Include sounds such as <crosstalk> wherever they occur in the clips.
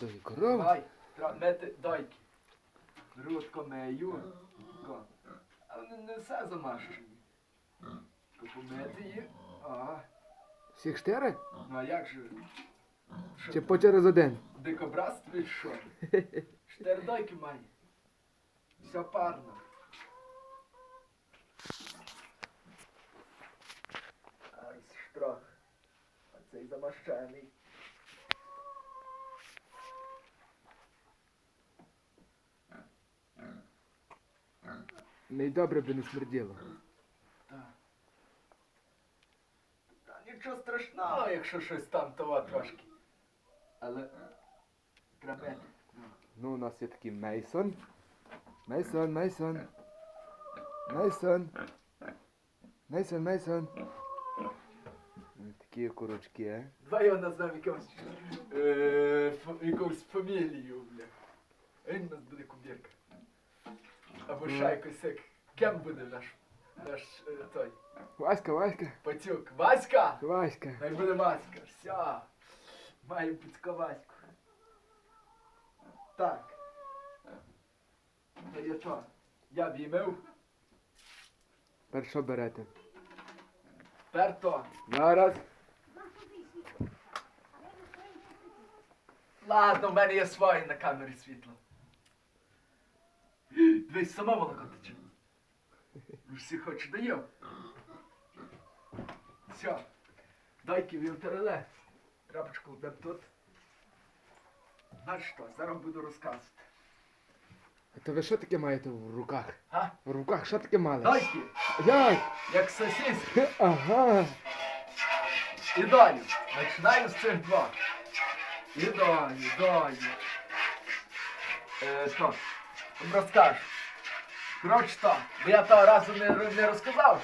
Дає корова. Давай, треба мити дойки. Рудко мею. Ко. А не, не все замашені. То помити їх. Ага. Всіх штири? Ну а як же? Що, Чи по через один? Дикобразство чи що? <laughs> Чотири дойки має. Все парно. Ай, штрох. А цей замащений. Не добре би не смерділо. Та нічого страшного, якщо щось там того трошки. Але треба. Ну, у нас є такий Мейсон. Мейсон, Мейсон. Мейсон. Мейсон, Мейсон. Такі курочки, а? Давай його назвемо якимось, е, фо- якоюсь фамілією, бля. Він у нас буде кубірка. Або якось як. Кем буде наш, наш е, той Васька, Васька, пацюк? Васька! Васька. Хай буде Васька. Все. Маємо пацька Ваську. Так. То є що? Я віймив. Тепер що берете? Тепер то. Зараз. Ладно, в мене є своє на камері світло. Дивись, сама молоко тече. Всі хоч даю. Все. Дайки вівтереле. Трапочку де тут. Знаєш що, зараз буду розказувати. А то ви що таке маєте в руках? А? В руках що таке мали? Дайки, Як? як сосиски. Ага. І далі. Починаю з цих два. І далі, далі. Е, що? Розкажу. Коротше так, бо я того разу не, не розказав.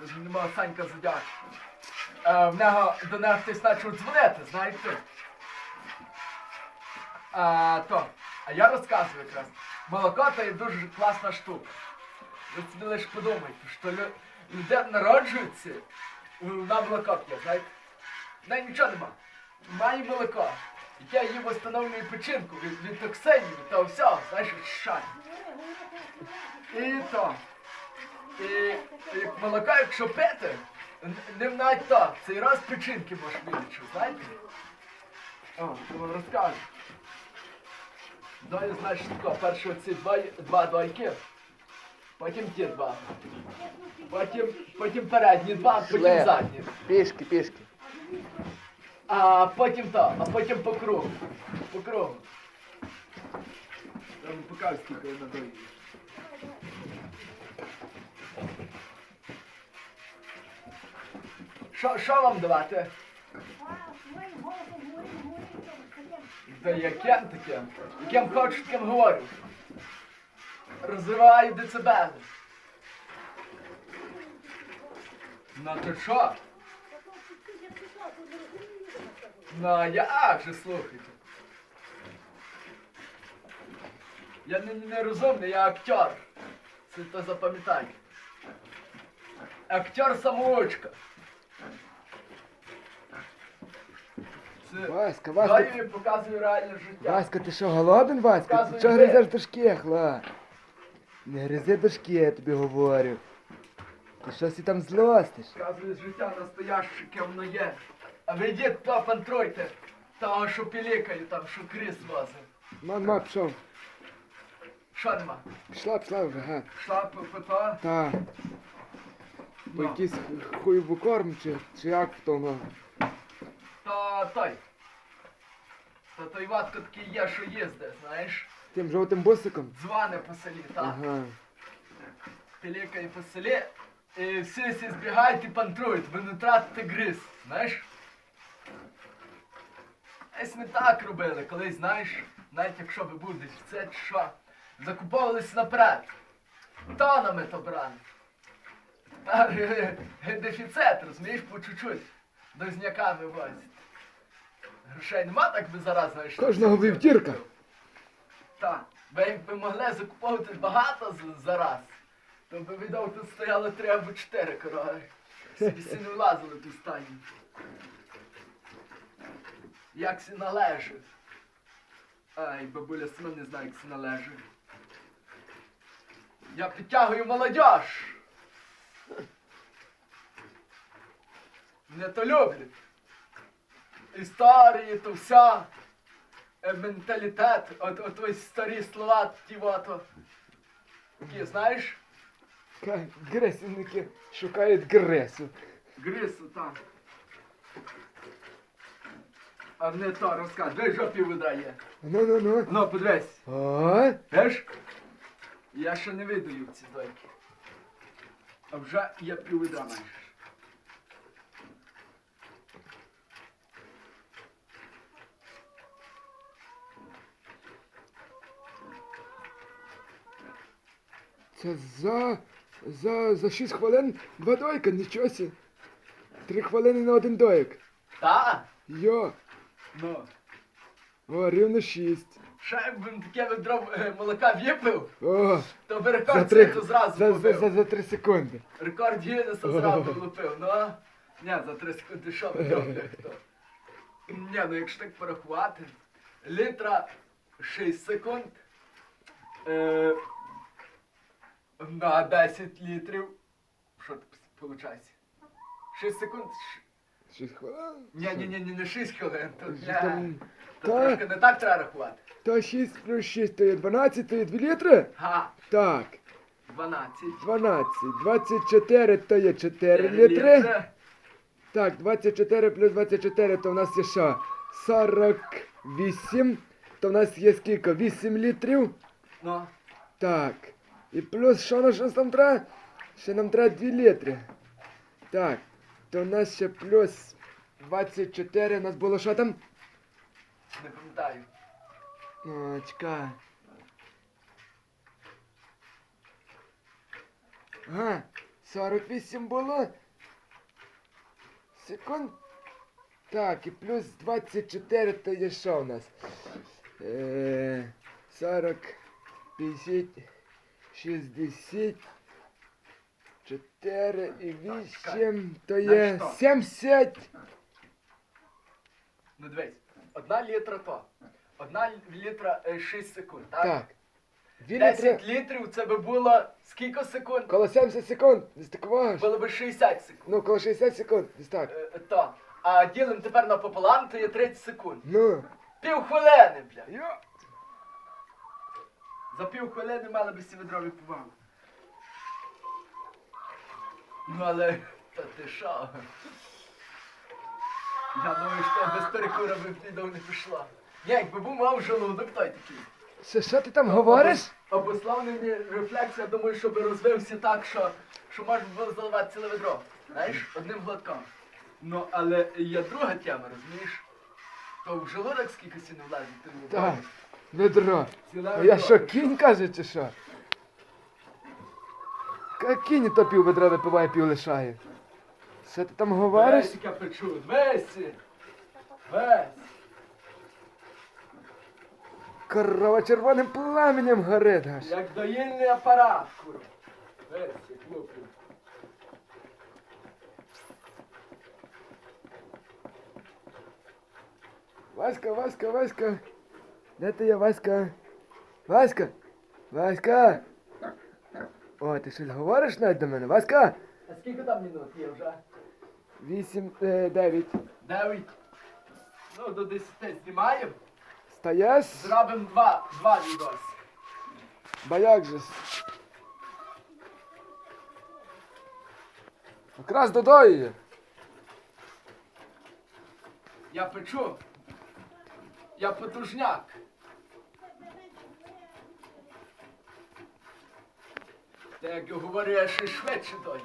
Тож не мав Санька задяк. Е, в нього, до нього хтось почав дзвонити, знаєте. А, то, а я розказую якраз. Молоко то є дуже класна штука. Ви собі лише подумайте, що лю- людина народжується, вона молоко п'є, знаєте? В неї нічого нема. Має молоко. Яке її встановлює печінку від, від токсинів, від того всього, знаєш, очищає. І то. І, як молоко, якщо пити, не навіть то, цей раз печінки можеш вилічити, знаєте? О, я вам розкажу. Далі, значить, тако, перше оці два, два дойки, потім ті два. Потім, потім передні два, потім задні. Пішки, пішки. А потім то, а потім по кругу. По кругу. Я вам покажу, скільки я надаю. Що, що вам давати? Та яким таким? Яким хочу, таким говорю. Розриваю децибели. Ну то що? Ну, а як же слухайте? Я не, не розумний, я актер. Це то запам'ятай. Актер самоучка. Це... Васька, Даю Васька. і показую реальне життя. Васька, ти що, голоден, Васька? Ти Показуй чого гризеш дошки, хла? Не гризи дошки, я тобі говорю. Ти щось і там злостиш. Показую життя настояще, яке воно є. А ви йдіть то пантруйте. Того, що пілікає, там, що крис возив. Ман, ма, пішов. Що нема? Пішла, пішла вже, га. Шла по по то? Та. Ну. якийсь хуйову корм чи, чи як то воно. То той. То той ватко такий є, що їздить, знаєш. Тим жовтим бусиком. Дзвони по селі, так. Ага. Пілікає по селі. І всі всі збігають і пантрують, ви не тратите гриз, знаєш? Ось ми так робили, колись, знаєш, навіть якщо ви будете це чи що, закуповувались наперед. Тонами то брали. Тепер <laughs> дефіцит, розумієш, по чуть-чуть. Дозняками возять. Грошей нема, так би зараз, знаєш. Кожного вівтірка. Так. Ви якби могли закуповувати багато з- за раз, то би відомо тут стояло три або чотири корови. Всі не влазили ту стайню. Як сі належить. Ай, бабуля сама не знає, як сі належить. Я підтягую молодіж. Не то люблять. Історії, то вся. Е, менталітет, от, от ось старі слова, ті ото. Такі, знаєш? Гресівники шукають гресу. Грису там. А не то розказ, де жопі видає. Ну, ну, ну. Ну, подивись. О, Знаєш? Я ще не видаю ці дойки. А вже є піввідра маєш. це за, за, за 6 хвилин два дойка, нічого сі. Три хвилини на один дойк. Та? Йо, Ну. о, рівно 6. Ще якби таке відро е, молока в'їпив, О, то би за рекорд три, світу зразу за, за, побив. за, за 3 секунди. Рекорд Гіннеса зразу влупив, ну. Ні, за 3 секунди що ви робите хто? Ні, ну якщо так порахувати, літра 6 секунд. Е, на 10 літрів. Що це виходить? 6 секунд. ш- 6 хвилин. Ні, ні, ні, ні, не 6 хвилин. То, Що ні, там? то Та- трошки не так треба рахувати. То 6 плюс 6 то є 12, то є 2 літри? Га, Так, 12. 12. 24 то є 4 літри. Так, 24 плюс 24, то в нас є що? 48. То в нас є скільки? 8 літрів. Ну, Так. І плюс що на щось нам треба? Ще нам треба 2 літри. Так. То у нас ще плюс 24. У нас було що там? не пам'ятаю. О, чекай. Ага, 48 було. Секунд. Так, і плюс 24 то є що у нас? Е, 40, 50, 60, 4 і 8, то є 70. Ну дивись, одна літра то. Одна літра 6 секунд, так? Так. 2 10 літри. літрів це би було скільки секунд? Коло 70 секунд. Десь такого ж. Було би 60 секунд. Ну, коло 60 секунд, десь так. Е, То. А ділимо тепер напополам, то є 30 секунд. Ну. Пів хвилини, бля. Йо. За пів хвилини мали би сі відрові повагу. Ну але. Та ти що? Я думаю, що без перекура би підов не пішла. Ні, якби був мав желудок, той такий. Що, що ти там говориш? Обусловлений рефлекс, я думаю, щоб розвився так, що, що можна було заливати ціле ведро. Знаєш, одним глотком. Ну, але є друга тема, розумієш? То в желудок скільки не влазить, й в Так, ведро. Ціле А ведро. я що, кінь каже, чи що? Кінь то пів ведра випиває, пів лишає. Що ти там говориш? Весь, печу, весь! Весь! Корова червоним пламенем горить аж. Як доїльний апарат, курва. Весь, як. Васька, Васька, Васька. Де ти є, Васька? Васька! Васька! О, ти щось говориш навіть до мене? Васька! А скільки там минут є вже? Вісім, е, дев'ять. Дев'ять. Ну, до десяти знімаємо. Стаєш? Зробимо два, два відоси. Ба як же? с? Якраз додою. Я печу. Я потужняк. Та як говорю, я ще швидше дою.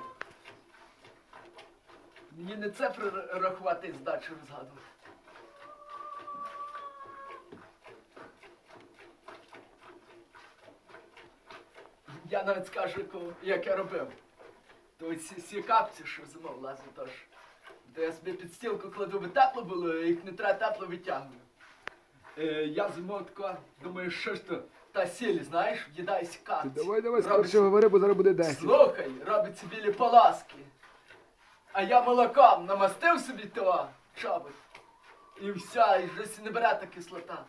Мені не цифри р- рахувати і здачу розгадувати. Я навіть скажу, як я робив. То ці, ці капці, що зимов влазить тож. То я собі під стілку кладу, би тепло було, як не треба тепло витягну. Е, я зимов тако, думаю, що ж то, та сіль, знаєш, в'їдайся капці. Давай, давай, скоро скоріше говори, бо зараз буде 10. Слухай, робиться білі поласки. А я молоком намастив собі того чобот. І вся, і вже сі не бере та кислота.